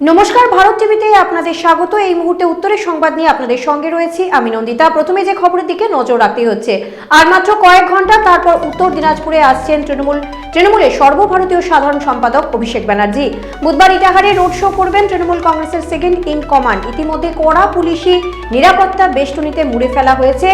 নমস্কার, ভারত টিভিতে আপনাদের স্বাগত। এই মুহূর্তে উত্তরের সংবাদ নিয়ে আপনাদের সঙ্গে রয়েছি আমি নন্দিতা। প্রথমে যে খবরের দিকে নজর রাখতে হচ্ছে, আর মাত্র কয়েক ঘণ্টা তারপর উত্তর দিনাজপুরে আসছেন তৃণমূল, তৃণমূলের সর্বভারতীয় সাধারণ সম্পাদক অভিষেক ব্যানার্জি। বুধবার ইটাহারে রোড শো করবেন তৃণমূল কংগ্রেসের সেকেন্ড ইন কমান্ড। ইতিমধ্যে কড়া পুলিশি নিরাপত্তা বেষ্টনীতে মুড়ে ফেলা হয়েছে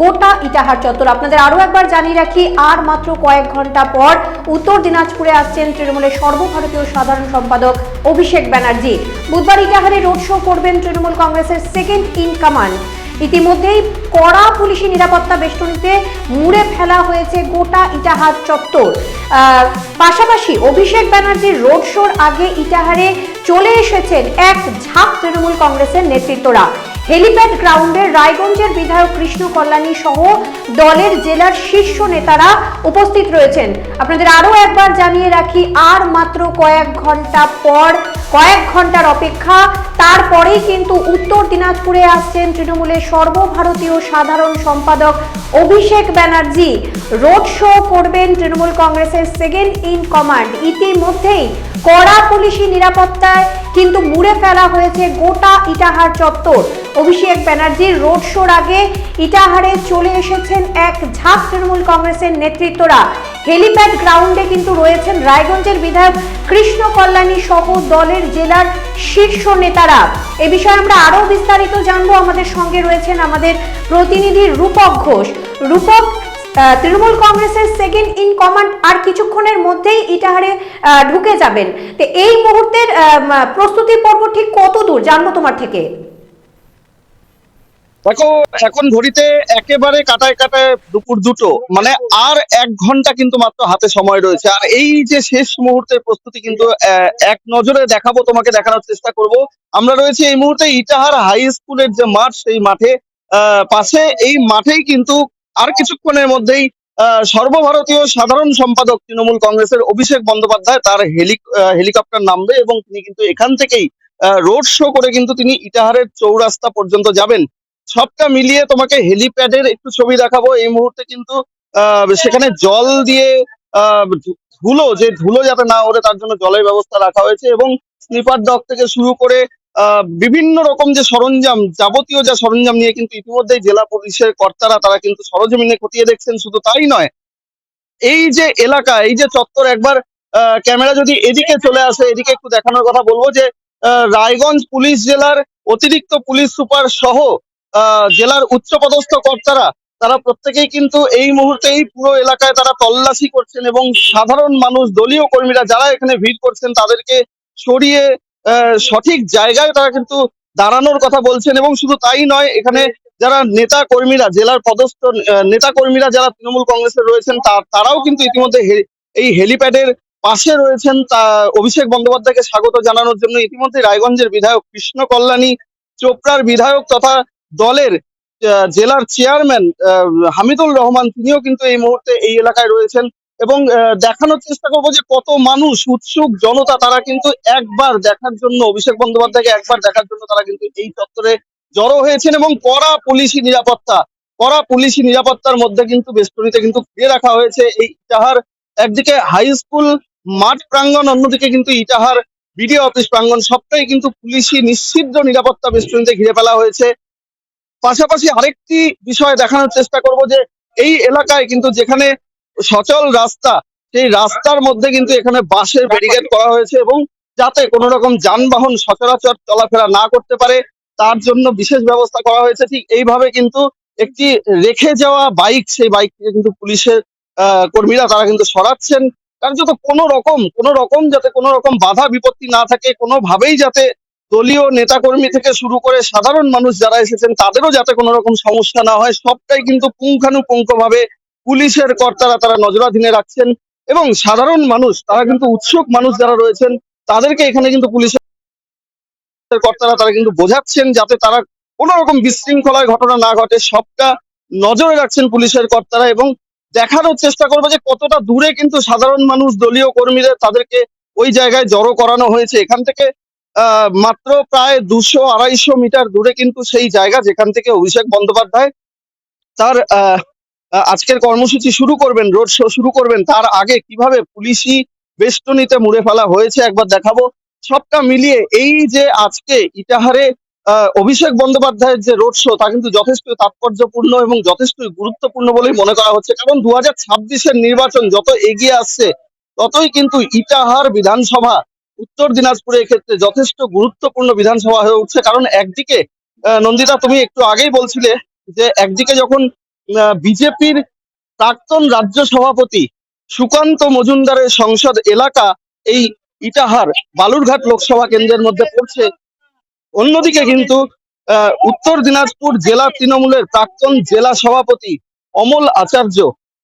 গোটা ইটাহার চত্বর। আপনাদের আরও একবার জানিয়ে রাখি, আর মাত্র কয়েক ঘণ্টা পর উত্তর দিনাজপুরে আসছেন তৃণমূলের সর্বভারতীয় সাধারণ সম্পাদক অভিষেক ব্যানার্জি। বুধবার ইটাহারে রোড শো করবেন তৃণমূল কংগ্রেসের সেকেন্ড ইন কমান্ড ইতিমধ্যেই কড়া পুলিশি নিরাপত্তা বেষ্টনীতে মুড়ে ফেলা হয়েছে গোটা ইটাহার চত্বর। পাশাপাশি অভিষেক ব্যানার্জির রোড শোর আগে ইটাহারে চলে এসেছেন এক ঝাঁক তৃণমূল কংগ্রেসের নেতৃত্বরা। হেলিপ্যাড গ্রাউন্ডে রায়গঞ্জের বিধায়ক কৃষ্ণ কল্যাণী সহ দলের জেলার শীর্ষ নেতারা উপস্থিত রয়েছেন। আপনাদের আরও একবার জানিয়ে রাখি, আর মাত্র কয়েক ঘণ্টা পর কয়েক ঘণ্টার অপেক্ষা। তারপরেই কিন্তু উত্তর দিনাজপুরে আসছেন তৃণমূলের সর্বভারতীয় সাধারণ সম্পাদক অভিষেক ব্যানার্জি, রোড শো করবেন তৃণমূল কংগ্রেসের সেকেন্ড ইন কমান্ড। ইতিমধ্যেই কড়া পুলিশি নিরাপত্তায় কিন্তু মুড়ে ফেলা হয়েছে গোটা ইটাহার চত্বর। অভিষেক ব্যানার্জির রোড শোর আগে ইটাহারে চলে এসেছেন এক ঝাঁক তৃণমূল কংগ্রেসের নেতৃত্বরা। হেলিপ্যাড গ্রাউন্ডে কিন্তু রয়েছেন রায়গঞ্জের বিধায়ক কৃষ্ণ কল্যাণী সহ দলের জেলার শীর্ষ নেতারা। এ বিষয়ে আমরা আরও বিস্তারিত জানব। আমাদের সঙ্গে রয়েছেন আমাদের প্রতিনিধি রূপক ঘোষ। রূপক তৃণমূল কংগ্রেসের সেকেন্ড ইন কমান্ড আর কিছুক্ষণের মধ্যেই ইটাহারে ঢুকে যাবেন। তো এই মুহূর্তের প্রস্তুতি পর্ব ঠিক কত দূর জানব তোমার থেকে। দেখো, এখন ঘড়িতে একেবারে কাটায় কাটায় দুপুর দুটো মানে আর এক ঘণ্টা কিন্তু মাত্র হাতে সময় রয়েছে। আর এই যে শেষ মুহূর্তের প্রস্তুতি কিন্তু এক নজরে দেখাবো, তোমাকে দেখানোর চেষ্টা করব। আমরা রয়েছে এই মুহূর্তে ইটাহার হাই স্কুলের যে মাঠ, সেই মাঠে পাশে এই মাঠেই কিন্তু আর কিছুক্ষণের মধ্যেই সর্বভারতীয় সাধারণ সম্পাদক তৃণমূল কংগ্রেসের অভিষেক বন্দ্যোপাধ্যায় তার হেলি হেলিকপ্টার নামবে এবং তিনি কিন্তু এখান থেকেই রোড শো করে কিন্তু তিনি ইটাহারের চৌরাস্তা পর্যন্ত যাবেন। সবটা মিলিয়ে তোমাকে হেলিপ্যাডের একটু ছবি দেখাবো। এই মুহূর্তে কিন্তু সেখানে জল দিয়ে ধুলো, যে ধুলো যাতে না ওঠে তার জন্য জলের ব্যবস্থা রাখা হয়েছে এবং স্লিপার ডক থেকে শুরু করে বিভিন্ন রকম যে সরঞ্জাম, যাবতীয় যা সরঞ্জাম নিয়ে কিন্তু ইতিমধ্যেই জেলা পুলিশের কর্তারা তারা কিন্তু সরজমিনে খতিয়ে দেখছেন, শুধু তাই নয়, এই যে এলাকা, এই যে চত্বর, একবার ক্যামেরা যদি এদিকে চলে আসে, এদিকে একটু দেখানোর কথা বলব যে রায়গঞ্জ পুলিশ জেলার অতিরিক্ত পুলিশ সুপার সহ জেলার উচ্চপদস্থ কর্তারা, তারা প্রত্যেকেই কিন্তু এই মুহূর্তে এই পুরো এলাকায় তারা তল্লাশি করছেন এবং সাধারণ মানুষ, দলীয় কর্মীরা যারা এখানে ভিড় করছেন, তাদেরকে সরিয়ে সঠিক জায়গায় তারা কিন্তু দাঁড়ানোর কথা বলছেন এবং শুধু তাই নয়, এখানে যারা নেতা কর্মীরা, জেলার পদস্থ নেতা কর্মীরা যারা তৃণমূল কংগ্রেসের রয়েছেন তারাও কিন্তু ইতিমধ্যে এই হেলিপ্যাডের পাশে রয়েছেন। তা, অভিষেক বন্দ্যোপাধ্যায়কে স্বাগত জানানোর জন্য ইতিমধ্যে রায়গঞ্জের বিধায়ক কৃষ্ণ কল্যাণী, চোপড়ার বিধায়ক তথা দলের জেলার চেয়ারম্যান হামিদুল রহমান, তিনিও কিন্তু এই মুহূর্তে এই এলাকায় রয়েছেন। এবং দেখানোর চেষ্টা করব যে কত মানুষ, উৎসুক জনতা তারা কিন্তু একবার দেখার জন্য, অভিষেক বন্দ্যোপাধ্যায়কে একবার দেখার জন্য তারা কিন্তু এই চত্বরে জড়ো হয়েছেন এবং কড়া পুলিশি নিরাপত্তা, কড়া পুলিশি নিরাপত্তার মধ্যে কিন্তু বেষ্টনীতে কিন্তু ঘিরে রাখা হয়েছে এই ইটাহার। একদিকে হাই স্কুল, মাঠ প্রাঙ্গণ, অন্যদিকে কিন্তু ইটাহার বিডিও অফিস প্রাঙ্গণ, সবটাই কিন্তু পুলিশি নিশ্চিদ্র নিরাপত্তা বেষ্টনীতে ঘিরে ফেলা হয়েছে। পাশাপাশি আরেকটি বিষয় দেখানোর চেষ্টা করব যে এই এলাকায় কিন্তু যেখানে সচল রাস্তা, সেই রাস্তার মধ্যে কিন্তু এখানে বাঁশের ব্যারিকেড করা হয়েছে এবং যাতে কোনো রকম যানবাহন সচরাচর চলাফেরা না করতে পারে, তার জন্য বিশেষ ব্যবস্থা করা হয়েছে। ঠিক এইভাবে কিন্তু একটি রেখে যাওয়া বাইক, সেই বাইক কিন্তু পুলিশের কর্মীরা তারা কিন্তু সরাচ্ছেন। কারণ যাতে কোনো রকম কোনো রকম যাতে কোনো রকম বাধা বিপত্তি না থাকে, কোনোভাবেই যাতে দলীয় নেতাকর্মী থেকে শুরু করে সাধারণ মানুষ যারা এসেছেন, তাদেরও যাতে কোনো রকম সমস্যা না হয়। সবটাই কিন্তু পুঙ্খানুপুঙ্খ ভাবে পুলিশের কর্তারা তারা নজরাধীনে রাখছেন এবং সাধারণ মানুষ তারা কিন্তু উৎসুক মানুষ যারা রয়েছেন তাদেরকে এখানে কিন্তু পুলিশের কর্তারা তারা কিন্তু বোঝাচ্ছেন যাতে তারা কোনো রকম বিশৃঙ্খলার ঘটনা না ঘটে। সবটা নজরে রাখছেন পুলিশের কর্তারা এবং দেখানোর চেষ্টা করব যে কতটা দূরে কিন্তু সাধারণ মানুষ দলীয় কর্মীদের তাদেরকে ওই জায়গায় জড়ো করানো হয়েছে। এখান থেকে মাত্র প্রায় দুশো আড়াইশো মিটার দূরে কিন্তু সেই জায়গা যেখান থেকে অভিষেক বন্দ্যোপাধ্যায় তার আহ, আজকের কর্মসূচি শুরু করবেন, রোড শো শুরু করবেন, তার আগে কীভাবে পুলিশি বেষ্টনীতে মুড়ে ফেলা হয়েছে একবার দেখাবো। সবটা মিলিয়ে এই যে আজকে ইটাহারে অভিষেক বন্দ্যোপাধ্যায়ের যে রোড শো, তা কিন্তু যথেষ্ট তাৎপর্যপূর্ণ এবং যথেষ্ট গুরুত্বপূর্ণ বলেই মনে করা হচ্ছে। কারণ দু হাজার নির্বাচন যত এগিয়ে আসছে, ততই কিন্তু ইটাহার বিধানসভা উত্তর দিনাজপুরের ক্ষেত্রে যথেষ্ট গুরুত্বপূর্ণ বিধানসভা হয়ে উঠছে। কারণ একদিকে নন্দিতা, তুমি একটু আগেই বলছিলে যে একদিকে যখন বিজেপির প্রাক্তন রাজ্য সভাপতি সুকান্ত মজুমদারের সংসদ এলাকা এই ইটাহার বালুরঘাট লোকসভা কেন্দ্রের মধ্যে পড়ছে। অন্যদিকে কিন্তু উত্তর দিনাজপুর জেলা তৃণমূলের প্রাক্তন জেলা সভাপতি অমল আচার্য,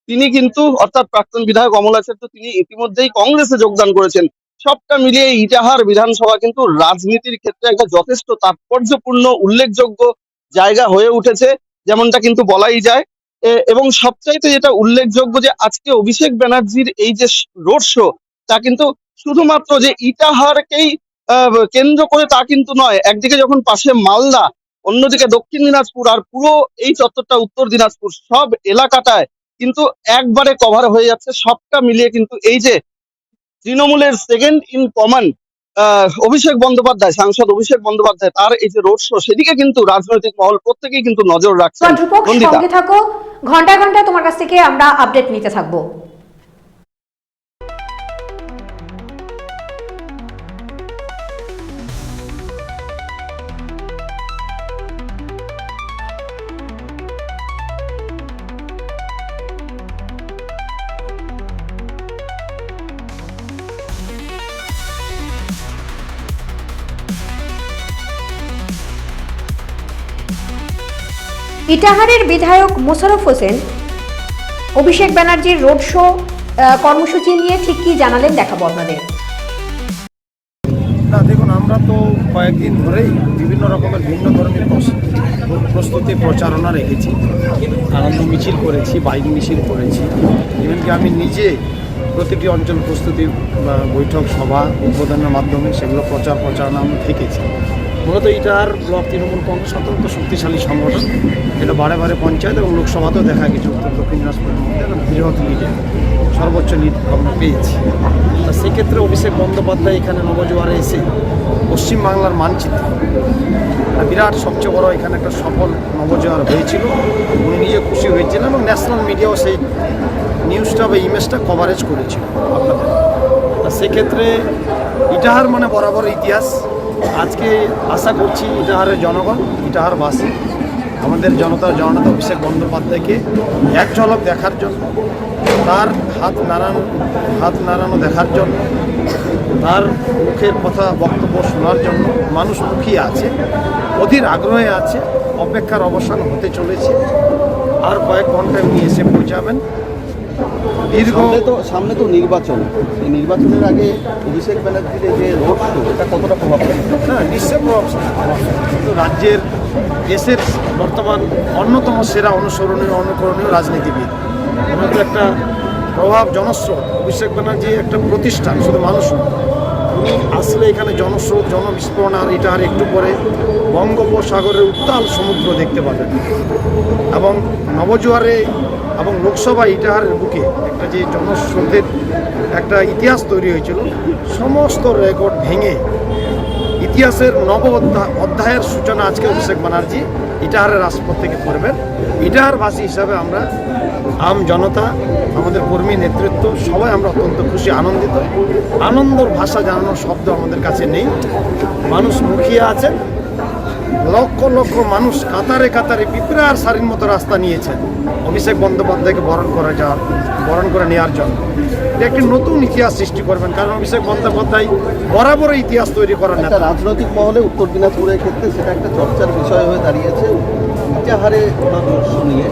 তিনি কিন্তু, অর্থাৎ প্রাক্তন বিধায়ক অমল আচার্য, তিনি ইতিমধ্যেই কংগ্রেসে যোগদান করেছেন। সবটা মিলিয়ে ইটাহার বিধানসভা কিন্তু রাজনীতির ক্ষেত্রে একটা যথেষ্ট তাৎপর্যপূর্ণ, উল্লেখযোগ্য জায়গা হয়ে উঠেছে। যেমনটা কিন্তু বলাই যায় এবং সবচাইতে যেটা উল্লেখযোগ্য যে আজকে অভিষেক ব্যানার্জির এই যে রোড শো, তা কিন্তু শুধুমাত্র যে ইটাহারকেই কেন্দ্র করে তা কিন্তু নয়, একদিকে যখন পাশে মালদা, অন্যদিকে দক্ষিণ দিনাজপুর আর পুরো এই চত্বরটা উত্তর দিনাজপুর, সব এলাকাটায় কিন্তু একবারে কভার হয়ে যাচ্ছে, সবটা মিলিয়ে কিন্তু এই যে তৃণমূলের second in command Abhishek Bandyopadhyay সাংসদ অভিষেক বন্দ্যোপাধ্যায় তার এই যে রোড শো সেদিকে কিন্তু রাজনৈতিক মহল প্রত্যেকেই কিন্তু নজর রাখছে ঘণ্টা ঘণ্টা তোমার কাছ থেকে আমরা আপডেট নিতে থাকব। ইটাহারের বিধায়ক মোশাররফ হোসেন অভিষেক ব্যানার্জির রোড শো কর্মসূচি নিয়ে ঠিক কি জানালেন দেখাবো আপনাদের। না, দেখুন, আমরা তো কয়েকদিন ধরেই বিভিন্ন রকমের ভিন্ন ধরনের প্রস- প্রস্তুতি প্রচারণা রেখেছি। আনন্দ মিছিল করেছি, বাইক মিছিল করেছি। এমনকি আমি নিজে প্রতিটি অঞ্চল প্রস্তুতি বৈঠক, সভা, উদ্বোধনের মাধ্যমে সেগুলো প্রচার প্রচারণা আমি থেকেছি। মূলত এটার ব্লক তৃণমূল কংগ্রেস অত্যন্ত শক্তিশালী সংগঠন। এটা বারে বারে পঞ্চায়েত এবং লোকসভাতেও দেখা গেছে উত্তর দক্ষিণ দিনাজপুরের মধ্যে এবং বৃহৎ লিডে সর্বোচ্চ লিড আমরা পেয়েছি। তা সেক্ষেত্রে অভিষেক বন্দ্যোপাধ্যায় এখানে নবজোয়ারে এসে পশ্চিমবাংলার মানচিত্র। বিরাট সবচেয়ে বড় এখানে একটা সফল নবজোয়ার হয়েছিল। উনি নিজে খুশি হয়েছিলেন এবং ন্যাশনাল মিডিয়াও সেই নিউজটা বা ইমেজটা কভারেজ করেছিল আপনাদের। তা সেক্ষেত্রে ইটাহার মানে বরাবর ইতিহাস। আজকে আশা করছি ইটাহারের জনগণ ইটাহারবাসী আমাদের জনতার জনতা অভিষেক বন্দ্যোপাধ্যায়কে এক ঝলক দেখার জন্য, তার হাত নাড়ানো হাত নাড়ানো দেখার জন্য, তার মুখের কথা বক্তব্য শোনার জন্য মানুষ মুখিয়ে আছে, অধীর আগ্রহে আছে, অপেক্ষার অবসান হতে চলেছে। আর কয়েক ঘন্টায় উনি এসে পৌঁছাবেন। দীর্ঘ তো সামনে তো নির্বাচন। এই নির্বাচনের আগে অভিষেক ব্যানার্জির যে রোড শো এটা কতটা প্রভাব না নিশ্চয় প্রভাব কিন্তু রাজ্যের দেশের বর্তমান অন্যতম সেরা অনুসরণীয় অনুকরণীয় রাজনীতিবিদ। ওনার তো একটা প্রভাব জনস্রোত। অভিষেক ব্যানার্জি একটা প্রতিষ্ঠান শুধু মানুষ উনি আসলে এখানে জনস্রোত জনবিস্ফোরণ আর এটা আর একটু পরে বঙ্গোপসাগরের উত্তাল সমুদ্র দেখতে পাবেন। এবং নবজোয়ারে এবং লোকসভা ইটাহারের বুকে একটা যে জনস্রোতের একটা ইতিহাস তৈরি হয়েছিল, সমস্ত রেকর্ড ভেঙে ইতিহাসের নব অধ্যা- অধ্যায়ের সূচনা আজকে অভিষেক ব্যানার্জি ইটাহারের রাজপথ থেকে করবেন। ইটাহারবাসী হিসাবে আমরা আম জনতা, আমাদের কর্মী নেতৃত্ব, সবাই আমরা অত্যন্ত খুশি, আনন্দিত। আনন্দর ভাষা জানানোর শব্দ আমাদের কাছে নেই। মানুষ মুখিয়ে আছেন। লক্ষ লক্ষ মানুষ কাতারে কাতারে পিঁপড়ার সারির মতো রাস্তা নিয়েছেন অভিষেক বন্দ্যোপাধ্যায়কে বরণ করে যাওয়ার বরণ করে নেওয়ার জন্য। একটি নতুন ইতিহাস সৃষ্টি করবেন, কারণ অভিষেক বন্দ্যোপাধ্যায় বরাবর ইতিহাস তৈরি করার না রাজনৈতিক মহলে উত্তর দিনাজপুরের ক্ষেত্রে সেটা একটা চর্চার বিষয় হয়ে দাঁড়িয়েছে। ইতিহারে নিয়ে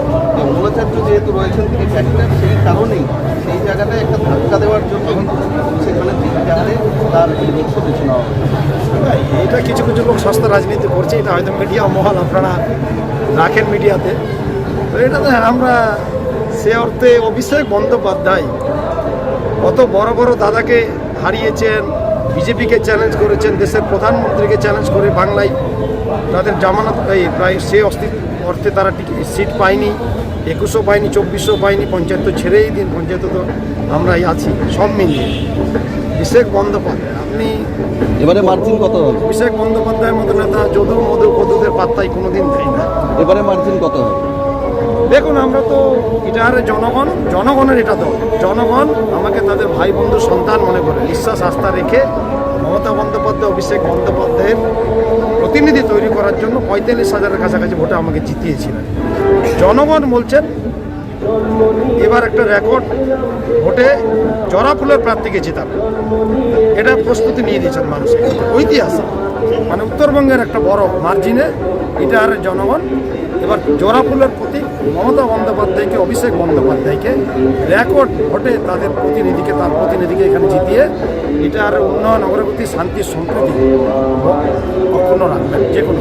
যে যেহেতু রয়েছেন তিনি ফ্যাক্টর সেই কারণেই সেই জায়গাটায় একটা ধাক্কা দেওয়ার জন্য সেখানে ইটাহারে তার এই বেছে নেওয়া এটা কিছু কিছু লোক সস্তা রাজনীতি করছে, এটা হয়তো মিডিয়া মহল আপনারা রাখেন মিডিয়াতে। তো এটাতে আমরা সে অর্থে অভিষেক বন্দ্যোপাধ্যায় কত বড় বড় দাদাকে হারিয়েছেন, বিজেপিকে চ্যালেঞ্জ করেছেন, দেশের প্রধানমন্ত্রীকে চ্যালেঞ্জ করে বাংলায় তাদের জামানত প্রায় সে অস্তিত্ব অর্থে তারা সিট পায়নি একুশও পায়নি চব্বিশও পায়নি পঞ্চায়েত তো ছেড়েই দিন পঞ্চায়েত তো আমরাই আছি সব মিলিয়ে। অভিষেক বন্দ্যোপাধ্যায় আপনি এবারে মার্জিন কত হবে? অভিষেক বন্দ্যোপাধ্যায়ের মতো নেতা যদু মধু কদুদের পাত্তাই কোনোদিন দেয় না। এবারে মার্জিন কত হবে? দেখুন আমরা তো এটা আর জনগণ জনগণের এটা দল। জনগণ আমাকে তাদের ভাই বন্ধু সন্তান মনে করে বিশ্বাস আস্থা রেখে মমতা বন্দ্যোপাধ্যায়, অভিষেক বন্দ্যোপাধ্যায়ের প্রতিনিধি তৈরি করার জন্য পঁয়তাল্লিশ হাজারের কাছাকাছি ভোটে আমাকে জিতিয়েছিলেন। জনগণ বলছেন, এবার একটা রেকর্ড ভোটে জরা ফুলের প্রার্থীকে জেতাবে এটা প্রস্তুতি নিয়ে দিয়েছেন মানুষের। ঐতিহাসিক মানে উত্তরবঙ্গের একটা বড় মার্জিনে এটা আর জনগণ, এবার জোড়া ফুলের প্রতি মমতা বন্দ্যোপাধ্যায়কে, অভিষেক বন্দ্যোপাধ্যায়কে রেকর্ড ভোটে তাদের প্রতিনিধিকে, তার প্রতিনিধিকে এখানে জিতিয়ে এটার উন্নয়ন, অগ্রগতি শান্তি সম্প্রতি অক্ষুণ্ণ রাখবেন যে কোনো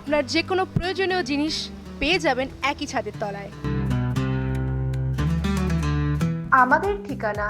আপনার যে কোনো প্রয়োজনীয় জিনিস পেয়ে যাবেন একই ছাদের তলায়। আমাদের ঠিকানা